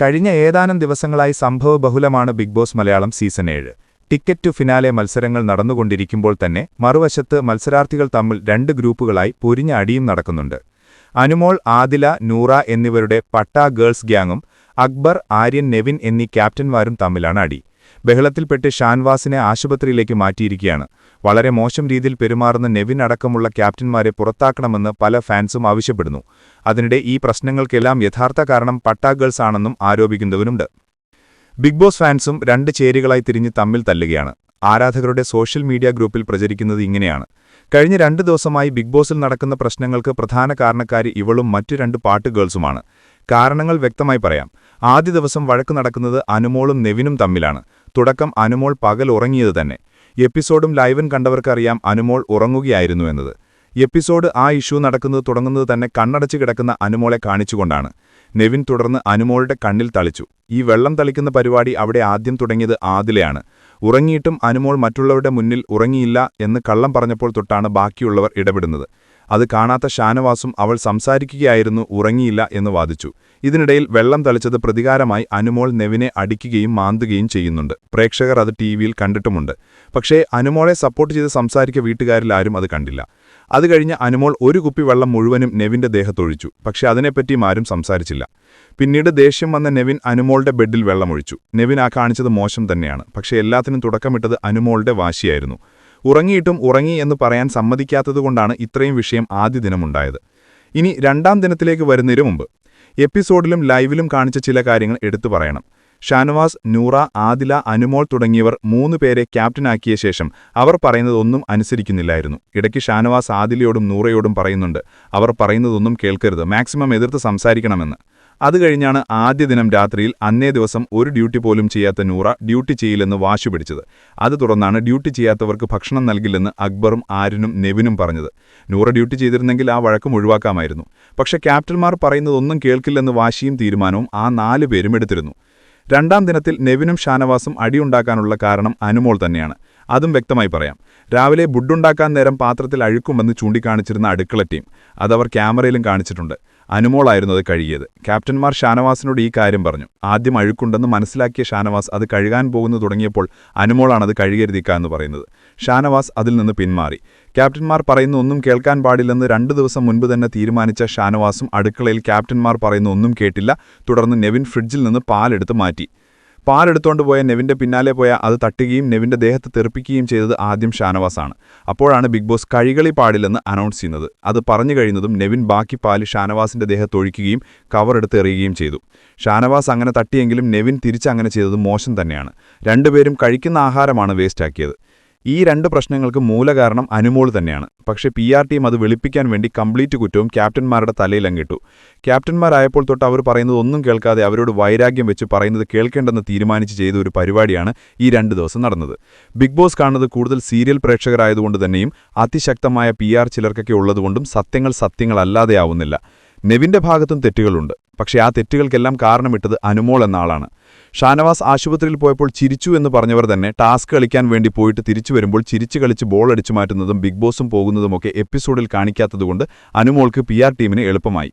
കഴിഞ്ഞ ഏതാനും ദിവസങ്ങളായി സംഭവ ബഹുലമാണ് ബിഗ് ബോസ് മലയാളം സീസൺ ഏഴ്. ടിക്കറ്റ് ടു ഫിനാലെ മത്സരങ്ങൾ നടന്നുകൊണ്ടിരിക്കുമ്പോൾ തന്നെ മറുവശത്ത് മത്സരാർത്ഥികൾ തമ്മിൽ രണ്ട് ഗ്രൂപ്പുകളായി പൊരിഞ്ഞ അടിയും നടക്കുന്നുണ്ട്. അനുമോൾ ആദില നൂറ എന്നിവരുടെ പട്ട ഗേൾസ് ഗ്യാങ്ങും അക്ബർ ആര്യൻ നെവിൻ എന്നീ ക്യാപ്റ്റന്മാരും തമ്മിലാണ് അടി. ബഹളത്തിൽപ്പെട്ട് ഷാൻവാസിനെ ആശുപത്രിയിലേക്ക് മാറ്റിയിരിക്കുകയാണ്. വളരെ മോശം രീതിയിൽ പെരുമാറുന്ന നെവിൻ അടക്കമുള്ള ക്യാപ്റ്റന്മാരെ പുറത്താക്കണമെന്ന് പല ഫാൻസും ആവശ്യപ്പെടുന്നു. അതിനിടെ ഈ പ്രശ്നങ്ങൾക്കെല്ലാം യഥാർത്ഥ കാരണം പട്ടാ ഗേൾസ് ആണെന്നും ആരോപിക്കുന്നവരുണ്ട് ബിഗ് ബോസ് ഫാൻസും രണ്ട് ചേരികളായി തിരിഞ്ഞ് തമ്മിൽ തല്ലുകയാണ്. ആരാധകരുടെ സോഷ്യൽ മീഡിയ ഗ്രൂപ്പിൽ പ്രചരിക്കുന്നത് ഇങ്ങനെയാണ്. കഴിഞ്ഞ രണ്ട് ദിവസമായി ബിഗ് ബോസിൽ നടക്കുന്ന പ്രശ്നങ്ങൾക്ക് പ്രധാന കാരണക്കാരി ഇവളും മറ്റു രണ്ട് പാട്ട് ഗേൾസുമാണ്. കാരണങ്ങൾ വ്യക്തമായി പറയാം. ആദ്യ ദിവസം വഴക്ക് നടക്കുന്നത് അനുമോളും നെവിനും തമ്മിലാണ്. തുടക്കം അനുമോൾ പകൽ ഉറങ്ങിയത് തന്നെ. എപ്പിസോഡും ലൈവും കണ്ടവർക്കറിയാം അനുമോൾ ഉറങ്ങുകയായിരുന്നു എന്നത്. എപ്പിസോഡ് ആ ഇഷ്യൂ നടക്കുന്നത് തുടങ്ങുന്നത് തന്നെ കണ്ണടച്ച് കിടക്കുന്ന അനുമോളെ കാണിച്ചുകൊണ്ടാണ്. നെവിൻ തുടർന്ന് അനുമോളുടെ കണ്ണിൽ തളിച്ചു. ഈ വെള്ളം തളിക്കുന്ന പരിപാടി അവിടെ ആദ്യം തുടങ്ങിയത് ആദിലെയാണ്. ഉറങ്ങിയിട്ടും അനുമോൾ മറ്റുള്ളവരുടെ മുന്നിൽ ഉറങ്ങിയില്ല എന്ന് കള്ളം പറഞ്ഞപ്പോൾ തൊട്ടാണ് ബാക്കിയുള്ളവർ ഇടപെടുന്നത്. അത് കാണാത്ത ഷാനവാസും അവൾ സംസാരിക്കുകയായിരുന്നു ഉറങ്ങിയില്ല എന്ന് വാദിച്ചു. ഇതിനിടയിൽ വെള്ളം തളിച്ചത് പ്രതികാരമായി അനുമോൾ നെവിനെ അടിക്കുകയും മാന്തുകയും ചെയ്യുന്നുണ്ട്. പ്രേക്ഷകർ അത് ടിവിയിൽ കണ്ടിട്ടുമുണ്ട്. പക്ഷേ അനുമോളെ സപ്പോർട്ട് ചെയ്ത് സംസാരിക്ക വീട്ടുകാരിലാരും അത് കണ്ടില്ല. അത് കഴിഞ്ഞ് അനുമോൾ ഒരു കുപ്പി വെള്ളം മുഴുവനും നെവിന്റെ ദേഹത്തൊഴിച്ചു. പക്ഷേ അതിനെപ്പറ്റിയും ആരും സംസാരിച്ചില്ല. പിന്നീട് ദേഷ്യം വന്ന നെവിൻ അനുമോളുടെ ബെഡിൽ വെള്ളമൊഴിച്ചു. നെവിൻ ആ കാണിച്ചത് മോശം തന്നെയാണ്. പക്ഷേ എല്ലാത്തിനും തുടക്കമിട്ടത് അനുമോളുടെ വാശിയായിരുന്നു. ഉറങ്ങിയിട്ടും ഉറങ്ങി എന്ന് പറയാൻ സമ്മതിക്കാത്തതുകൊണ്ടാണ് ഇത്രയും വിഷയം ആദ്യ ദിനമുണ്ടായത്. ഇനി രണ്ടാം ദിനത്തിലേക്ക് വരുന്നതിന് മുമ്പ് എപ്പിസോഡിലും ലൈവിലും കാണിച്ച ചില കാര്യങ്ങൾ എടുത്തു പറയണം. ഷാനവാസ് നൂറ ആദില അനുമോൾ തുടങ്ങിയവർ മൂന്ന് പേരെ ക്യാപ്റ്റനാക്കിയ ശേഷം അവർ പറയുന്നതൊന്നും അനുസരിക്കുന്നില്ലായിരുന്നു. ഇടയ്ക്ക് ഷാനവാസ് ആദിലയോടും നൂറയോടും പറയുന്നുണ്ട്. അവർ പറയുന്നതൊന്നും കേൾക്കരുത്. മാക്സിമം എതിർത്ത് സംസാരിക്കണമെന്ന്. അത് കഴിഞ്ഞാണ് ആദ്യ ദിനം രാത്രിയിൽ അന്നേ ദിവസം ഒരു ഡ്യൂട്ടി പോലും ചെയ്യാത്ത നൂറ ഡ്യൂട്ടി ചെയ്യില്ലെന്ന് വാശു പിടിച്ചത്. അത് തുടർന്നാണ് ഡ്യൂട്ടി ചെയ്യാത്തവർക്ക് ഭക്ഷണം നൽകില്ലെന്ന് അക്ബറും ആരിനും നെവിനും പറഞ്ഞത്. നൂറ ഡ്യൂട്ടി ചെയ്തിരുന്നെങ്കിൽ ആ വഴക്കം ഒഴിവാക്കാമായിരുന്നു പക്ഷേ ക്യാപ്റ്റന്മാർ പറയുന്നതൊന്നും കേൾക്കില്ലെന്ന് വാശിയും തീരുമാനവും ആ നാലു പേരും എടുത്തിരുന്നു. രണ്ടാം ദിനത്തിൽ നെവിനും ഷാനവാസും അടിയുണ്ടാക്കാനുള്ള കാരണം അനുമോൾ തന്നെയാണ്. അതും വ്യക്തമായി പറയാം. രാവിലെ ബുഡുണ്ടാക്കാൻ നേരം പാത്രത്തിൽ അഴുക്കുമെന്ന് ചൂണ്ടിക്കാണിച്ചിരുന്ന അടുക്കള ടീം അതവർ ക്യാമറയിലും കാണിച്ചിട്ടുണ്ട്. അനുമോളായിരുന്നു അത് കഴുകിയത്. ക്യാപ്റ്റന്മാർ ഷാനവാസിനോട് ഈ കാര്യം പറഞ്ഞു. ആദ്യം അഴുക്കുണ്ടെന്ന് മനസ്സിലാക്കിയ ഷാനവാസ് അത് കഴുകാൻ പോകുന്നു തുടങ്ങിയപ്പോൾ അനുമോളാണത് കഴുകരുതിക്ക എന്ന് പറയുന്നത്. ഷാനവാസ് അതിൽ നിന്ന് പിന്മാറി. ക്യാപ്റ്റന്മാർ പറയുന്ന ഒന്നും കേൾക്കാൻ പാടില്ലെന്ന് രണ്ടു ദിവസം മുൻപ് തന്നെ തീരുമാനിച്ച ഷാനവാസും അടുക്കളയിൽ ക്യാപ്റ്റന്മാർ പറയുന്ന ഒന്നും കേട്ടില്ല. തുടർന്ന് നെവിൻ ഫ്രിഡ്ജിൽ നിന്ന് പാലെടുത്ത് മാറ്റി. പാലെടുത്തോണ്ട് പോയ നെവിന്റെ പിന്നാലെ പോയ അത് തട്ടുകയും നെവിന്റെ ദേഹത്ത് തെറിപ്പിക്കുകയും ചെയ്തത് ആദ്യം ഷാനവാസാണ്. അപ്പോഴാണ് ബിഗ് ബോസ് കഴികളി പാടില്ലെന്ന് അനൗൺസ് ചെയ്യുന്നത്. അത് പറഞ്ഞു കഴിയുന്നതും നെവിൻ ബാക്കി പാൽ ഷാനവാസിന്റെ ദേഹത്തൊഴിക്കുകയും കവറെടുത്ത് എറിയുകയും ചെയ്തു. ഷാനവാസ് അങ്ങനെ തട്ടിയെങ്കിലും നെവിൻ തിരിച്ചങ്ങനെ ചെയ്തത് മോശം തന്നെയാണ്. രണ്ടുപേരും കഴിക്കുന്ന ആഹാരമാണ് വേസ്റ്റാക്കിയത് ഈ രണ്ട് പ്രശ്നങ്ങൾക്ക് മൂലകാരണം അനുമോൾ തന്നെയാണ്. പക്ഷേ പി ആർ ടീം അത് വെളുപ്പിക്കാൻ വേണ്ടി കംപ്ലീറ്റ് കുറ്റവും ക്യാപ്റ്റന്മാരുടെ തലയിലങ്ങിട്ടു ക്യാപ്റ്റന്മാരായപ്പോൾ തൊട്ട് അവർ പറയുന്നത് ഒന്നും കേൾക്കാതെ അവരോട് വൈരാഗ്യം വെച്ച് പറയുന്നത് കേൾക്കേണ്ടെന്ന് തീരുമാനിച്ച് ചെയ്ത ഒരു പരിപാടിയാണ് ഈ രണ്ട് ദിവസം നടന്നത്. ബിഗ് ബോസ് കാണുന്നത് കൂടുതൽ സീരിയൽ പ്രേക്ഷകരായതുകൊണ്ട് തന്നെയും അതിശക്തമായ പി ആർ ചിലർക്കൊക്കെ ഉള്ളതുകൊണ്ടും സത്യങ്ങൾ സത്യങ്ങളല്ലാതെയാവുന്നില്ല നെവിന്റെ ഭാഗത്തും തെറ്റുകളുണ്ട്. പക്ഷേ ആ തെറ്റുകൾക്കെല്ലാം കാരണമിട്ടത് അനുമോൾ എന്ന ആളാണ് ഷാനവാസ് ആശുപത്രിയിൽ പോയപ്പോൾ ചിരിച്ചു എന്ന് പറഞ്ഞവർ തന്നെ ടാസ്ക് കളിക്കാൻ വേണ്ടി പോയിട്ട് തിരിച്ചു വരുമ്പോൾ ചിരിച്ചു കളിച്ച് ബോൾ അടിച്ചു മാറ്റുന്നതും ബിഗ് ബോസും പോകുന്നതുമൊക്കെ എപ്പിസോഡിൽ കാണിക്കാത്തതുകൊണ്ട് അനുമോൾക്ക് പി ടീമിന് എളുപ്പമായി.